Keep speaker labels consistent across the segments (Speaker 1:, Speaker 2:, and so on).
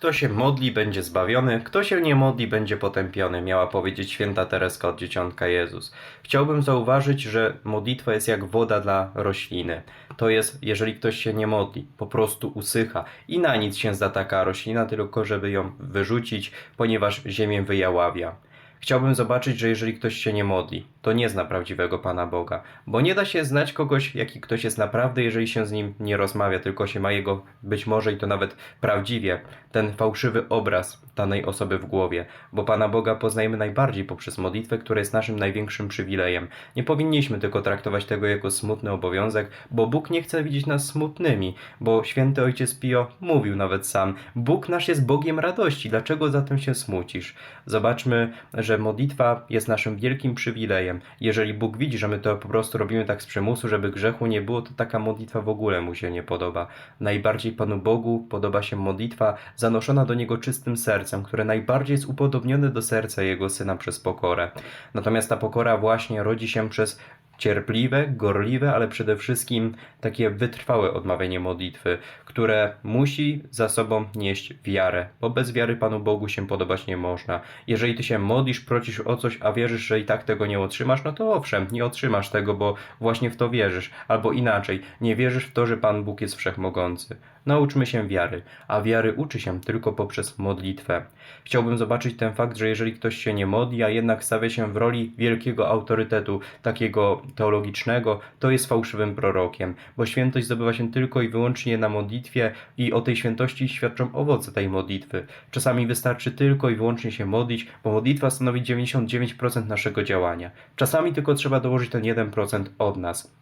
Speaker 1: Kto się modli, będzie zbawiony, kto się nie modli, będzie potępiony, miała powiedzieć święta Tereska od Dzieciątka Jezus. Chciałbym zauważyć, że modlitwa jest jak woda dla rośliny. To jest, jeżeli ktoś się nie modli, po prostu usycha i na nic się zda taka roślina, tylko żeby ją wyrzucić, ponieważ ziemię wyjaławia. Chciałbym zobaczyć, że jeżeli ktoś się nie modli, to nie zna prawdziwego Pana Boga, bo nie da się znać kogoś, jaki ktoś jest naprawdę, jeżeli się z nim nie rozmawia, tylko się ma jego być może i to nawet prawdziwie, ten fałszywy obraz danej osoby w głowie, bo Pana Boga poznajemy najbardziej poprzez modlitwę, która jest naszym największym przywilejem. Nie powinniśmy tylko traktować tego jako smutny obowiązek, bo Bóg nie chce widzieć nas smutnymi, bo święty ojciec Pio mówił nawet sam, Bóg nasz jest Bogiem radości, dlaczego zatem się smucisz? Zobaczmy, że modlitwa jest naszym wielkim przywilejem. Jeżeli Bóg widzi, że my to po prostu robimy tak z przymusu, żeby grzechu nie było, to taka modlitwa w ogóle mu się nie podoba. Najbardziej Panu Bogu podoba się modlitwa zanoszona do Niego czystym sercem, które najbardziej jest upodobnione do serca Jego Syna przez pokorę. Natomiast ta pokora właśnie rodzi się przez cierpliwe, gorliwe, ale przede wszystkim takie wytrwałe odmawianie modlitwy, które musi za sobą nieść wiarę, bo bez wiary Panu Bogu się podobać nie można. Jeżeli ty się modlisz, prosisz o coś, a wierzysz, że i tak tego nie otrzymasz, no to owszem, nie otrzymasz tego, bo właśnie w to wierzysz. Albo inaczej, nie wierzysz w to, że Pan Bóg jest wszechmogący. Nauczmy się wiary, a wiary uczy się tylko poprzez modlitwę. Chciałbym zobaczyć ten fakt, że jeżeli ktoś się nie modli, a jednak stawia się w roli wielkiego autorytetu, takiego teologicznego, to jest fałszywym prorokiem, bo świętość zdobywa się tylko i wyłącznie na modlitwie i o tej świętości świadczą owoce tej modlitwy. Czasami wystarczy tylko i wyłącznie się modlić, bo modlitwa stanowi 99% naszego działania. Czasami tylko trzeba dołożyć ten 1% od nas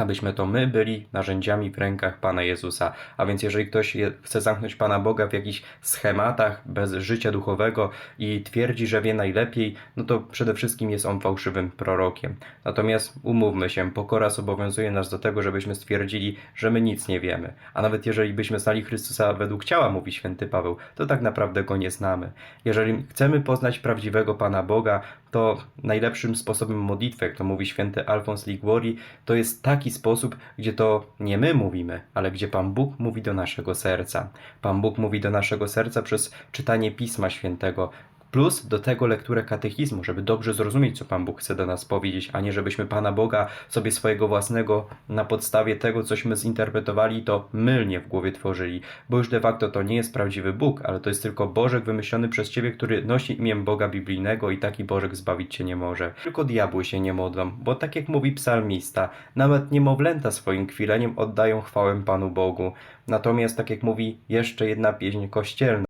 Speaker 1: abyśmy to my byli narzędziami w rękach Pana Jezusa. A więc jeżeli ktoś chce zamknąć Pana Boga w jakichś schematach, bez życia duchowego i twierdzi, że wie najlepiej, no to przede wszystkim jest on fałszywym prorokiem. Natomiast umówmy się, pokora zobowiązuje nas do tego, żebyśmy stwierdzili, że my nic nie wiemy. A nawet jeżeli byśmy znali Chrystusa według ciała, mówi święty Paweł, to tak naprawdę go nie znamy. Jeżeli chcemy poznać prawdziwego Pana Boga, to najlepszym sposobem modlitwy, jak to mówi święty Alfons Liguori, to jest taki sposób, gdzie to nie my mówimy, ale gdzie Pan Bóg mówi do naszego serca. Pan Bóg mówi do naszego serca przez czytanie Pisma Świętego, Plus do tego lekturę katechizmu, żeby dobrze zrozumieć, co Pan Bóg chce do nas powiedzieć, a nie żebyśmy Pana Boga sobie swojego własnego na podstawie tego, cośmy zinterpretowali, to mylnie w głowie tworzyli. Bo już de facto to nie jest prawdziwy Bóg, ale to jest tylko Bożek wymyślony przez Ciebie, który nosi imię Boga biblijnego i taki Bożek zbawić Cię nie może. Tylko diabły się nie modlą, bo tak jak mówi psalmista, nawet niemowlęta swoim kwileniem oddają chwałę Panu Bogu. Natomiast tak jak mówi jeszcze jedna pieśń kościelna,